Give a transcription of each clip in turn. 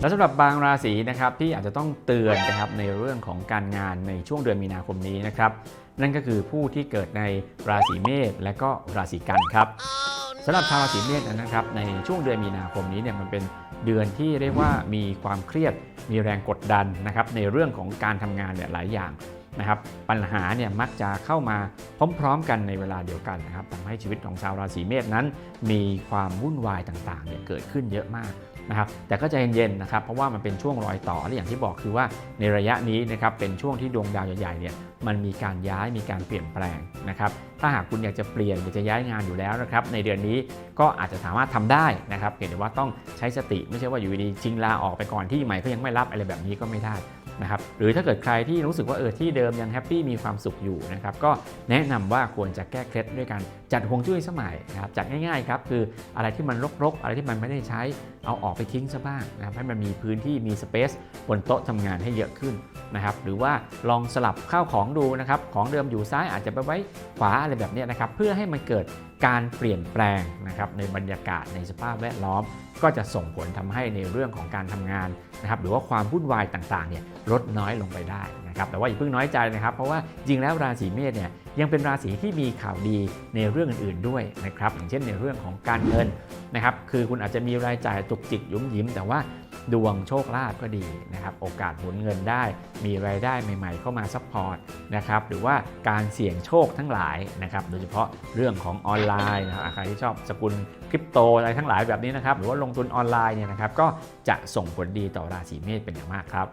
แล้วสำหรับบางราศีนะครับที่อาจจะต้องเตือนนะครับในเรื่องของการงานในช่วงเดือนมีนาคมนี้นะครับนั่นก็คือผู้ที่เกิดในราศีเมษและก็ราศีกันครับสำหรับชาวราศีเมษนะครับในช่วงเดือนมีนาคมนี้เนี่ยมันเป็นเดือนที่เรียกว่ามีความเครียดมีแรงกดดันนะครับในเรื่องของการทำงานเนี่ยหลายอย่างนะครับปัญหาเนี่ยมักจะเข้ามาพร้อมๆกันในเวลาเดียวกันนะครับทำให้ชีวิตของชาวราศีเมษนั้น มีความวุ่นวายต่างๆเนี่ยเกิดขึ้นเยอะมาก นะครับแต่ก็ใจเย็นๆนะครับเพราะว่ามันเป็นช่วงรอยต่อและอย่างที่บอกคือว่าในระยะนี้นะครับเป็นช่วงที่ดวงดาวใหญ่ๆเนี่ยมันมีการย้ายมีการเปลี่ยนแปลงนะครับถ้าหากคุณอยากจะเปลี่ยนอยากจะย้ายงานอยู่แล้วนะครับในเดือนนี้ก็อาจจะสามารถทำได้นะครับเพียงแต่ว่าต้องใช้สติไม่ใช่ว่าอยู่ดีๆชิงลาออกไปก่อนที่ใหม่ก็ยังไม่รับอะไรแบบนี้ก็ไม่ได้นะครับหรือถ้าเกิดใครที่รู้สึกว่าเออที่เดิมยังแฮปปี้มีความสุขอยู่นะครับก็แนะนำว่าควรจะแก้เคล็ดด้วยการจัดฮวงจุ้ยสมัยนะครับจัดง่ายๆครับคืออะไรที่มันรกๆ อะไรที่มันไม่ได้ใช้ เอาออกไปทิ้งซะบ้างนะครับให้มันมีพื้นที่มีสเปซบนโต๊ะทำงานให้เยอะขึ้นนะครับหรือว่าลองสลับข้าวของดูนะครับของเดิมอยู่ซ้ายอาจจะไปไว้ขวาอะไรแบบนี้นะครับเพื่อให้มันเกิดการเปลี่ยนแปลงนะครับในบรรยากาศในสภาพแวดล้อม ก็จะส่งผลทำให้ในเรื่องของการทำงานนะครับหรือว่าความวุ่นวายต่างๆเนี่ยลดน้อยลงไปได้นะครับแต่ว่าอย่าเพิ่งน้อยใจนะครับ เพราะว่าจริงแล้วราศีเมษเนี่ย ยังเป็นราศีที่มีข่าวดีในเรื่องอื่น ๆด้วยนะครับอย่างเช่นในเรื่องของการเงินนะครับคือคุณอาจจะมีรายจ่ายจุกจิกยุมยิ้ม แต่ว่าดวงโชคลาภก็ดีนะครับโอกาสหมุนเงินได้ มีรายได้ใหม่ๆ เข้ามาซัพพอร์ตนะครับหรือว่าการเสี่ยงโชคทั้งหลายนะครับโดยเฉพาะเรื่องของออนไลน์นะครับใครที่ชอบสกุลคริปโตอะไรทั้งหลายแบบนี้นะครับหรือว่าลงทุนออนไลน์เนี่ยนะครับก็จะส่งผลดีต่อราศีเมษเป็นอย่างมากครับ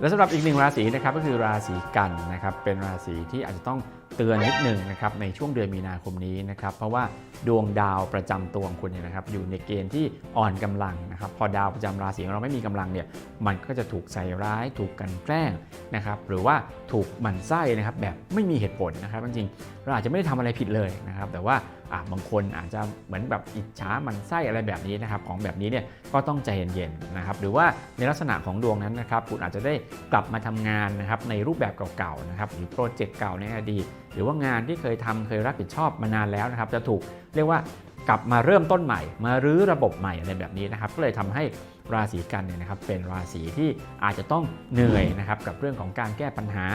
และสำหรับอีกหนึ่งราศีนะครับก็คือราศีกันนะครับเป็นราศีที่อาจจะต้อง เตือนนิดหนึ่งนะครับในช่วงเดือนมีนาคมนี้นะครับเพราะว่าดวงดาวประจำตัวของคุณเนี่ยนะครับอยู่ในเกณฑ์ที่อ่อนกำลังนะครับพอดาวประจำราศีของเราไม่มีกำลังเนี่ยมันก็จะถูกใส่ร้าย ถูกกันแกล้งนะครับหรือว่าถูกหมั่นไส้นะครับแบบไม่มีเหตุผลนะครับจริงๆเราอาจจะไม่ได้ทำอะไรผิดเลยนะครับแต่ว่าบางคนอาจจะเหมือนแบบอิจฉามันไส้อะไรแบบนี้นะครับของแบบนี้เนี่ยก็ต้องใจเย็นๆนะครับหรือว่าในลักษณะของดวงนั้นนะครับคุณอาจจะได้กลับมาทำงานนะครับในรูปแบบเก่าๆนะครับหรือโปรเจกต์เก่าในอดีตหรือว่างานที่เคยทำเคยรับผิดชอบมานานแล้วนะครับ จะถูกเรียกว่ากลับมาเริ่มต้นใหม่ มารื้อระบบใหม่อะไรแบบนี้นะครับ ก็เลยทำให้ราศีกันเนี่ยนะครับเป็นราศีที่อาจจะต้องเหนื่อยนะครับกับเรื่องของการแก้ปัญหา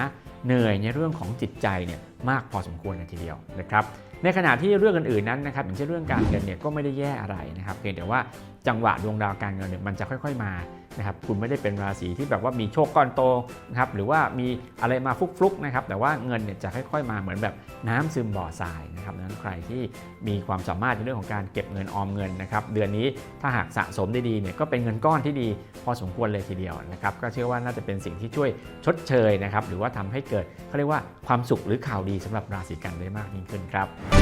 เหนื่อยในเรื่องของจิตใจเนี่ยมากพอสมควรเลยทีเดียวนะครับในขณะที่เรื่องอื่นๆนั้นนะครับอย่างเช่นเรื่องการเงินเนี่ยก็ไม่ได้แย่อะไรนะครับเพียงแต่ว่าจังหวะดวงดาวการเงินเนี่ยมันจะค่อย ๆมา นะครับคุณไม่ได้เป็นราศีที่แบบว่ามีโชคก้อนโตนะครับหรือว่ามีอะไรมาฟลุกๆนะครับแต่ว่าเงินเนี่ยจะค่อย ๆ มาเหมือนแบบน้ำซึมบ่อทรายนะครับดังนั้นใครที่มีความสามารถในเรื่องของการเก็บเงินออมเงินนะครับเดือนนี้ถ้าหากสะสมได้ดีเนี่ยก็เป็นเงินก้อนที่ดีพอสมควรเลยทีเดียวนะครับก็เชื่อว่าน่าจะเป็นสิ่งที่ช่วยชดเชยนะครับหรือว่าทำให้เกิดเขาเรียกว่าความสุขหรือข่าวดีสำหรับราศีกันได้มากยิ่งขึ้นครับ